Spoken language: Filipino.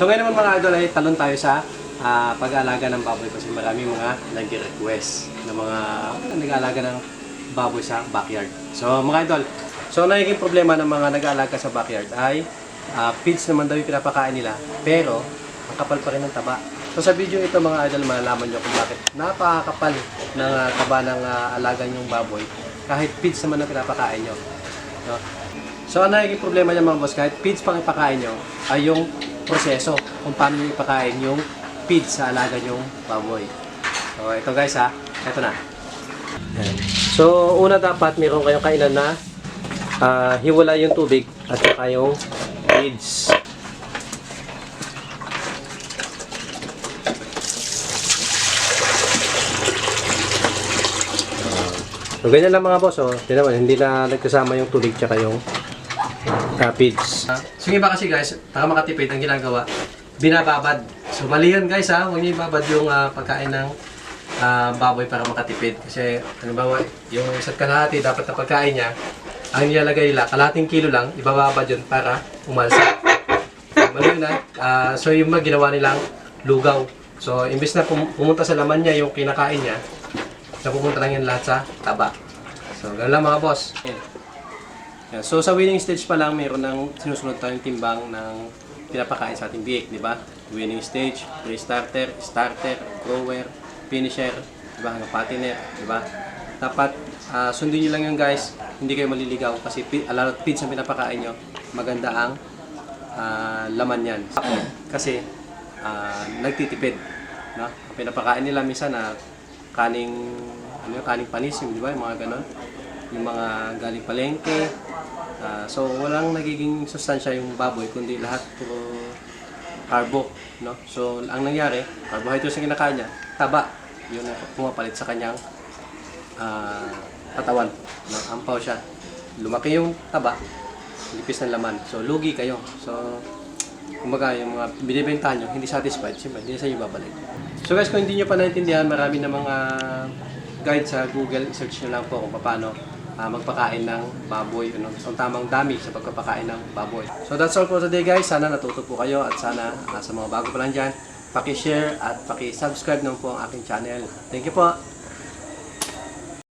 So ngayon naman mga idol ay talon tayo sa ah, pag-aalaga ng baboy kasi marami mga nag-request ng mga nag-aalaga ng baboy sa backyard. So mga idol, so nagiging problema ng mga nag-aalaga sa backyard ay ah, feeds naman daw yung pinapakain nila pero ang kapal pa rin ng taba. So sa video ito mga idol malalaman nyo kung bakit napakakapal ng ah, taba ng ah, alaga nyong baboy kahit feeds naman ang pinapakain nyo. No? So ang nagiging problema niya mga boss, kahit feeds pang ipakain nyo, ay yung proseso kung paano nyo ipakain yung feeds sa alaga nyong baboy. So ito guys ha, ito na. So una dapat meron kayong kainan na ah, hiwala yung tubig at saka yung feeds. So ganyan lang mga boss, oh. Tignan mo, hindi na nagkasama yung tubig tsaka yung uh, feeds. So iba kasi guys, taka makatipid ang ginagawa, binababad. So mali yan guys ha, huwag niyo ibabad yung ah, pagkain ng ah, baboy para makatipid. Kasi halimbawa, yung isa't kalahati dapat na pagkain niya, ang nilalagay nila, kalahating kilo lang, ibababad yun para umalsa. Mali yun ha. Ah, so yung ginawa nilang lugaw. So imbes na pum- pumunta sa laman niya yung kinakain niya, napupunta lang yan lahat sa taba. So, ganun lang mga boss. Yan. So, sa winning stage pa lang, mayroon ng sinusunod tayong timbang ng pinapakain sa ating biik, di ba? Winning stage, pre-starter, starter, grower, finisher, di ba? Hanggang patiner, di ba? Dapat ah, sundin nyo lang yun guys, hindi kayo maliligaw kasi pi- a lot of feeds ang pinapakain nyo, maganda ang ah, laman yan. Kasi ah, nagtitipid. No? Pinapakain nila minsan na kaning ano yung kaning panis yung di ba yung mga ganon yung mga galing palengke. Ah, so walang nagiging sustansya yung baboy kundi lahat puro carbo no? So ang nangyari carbohydrates ang kinakain niya taba. Yun ang pumapalit sa kanyang ah, katawan. No? ampaw siya. Lumaki yung taba lipis ng laman. So lugi kayo. So kumbaga yung mga binibenta nyo, hindi satisfied, siyempre, hindi na sa inyo babalik. So guys, kung hindi nyo pa naintindihan, marami na mga guide sa Google, search nyo lang po kung paano ah, magpakain ng baboy, ano, ang tamang dami sa pagpapakain ng baboy. So that's all for today guys, sana natuto po kayo at sana ah, sa mga bago pa lang dyan, paki-share at paki-subscribe naman po ang aking channel. Thank you po!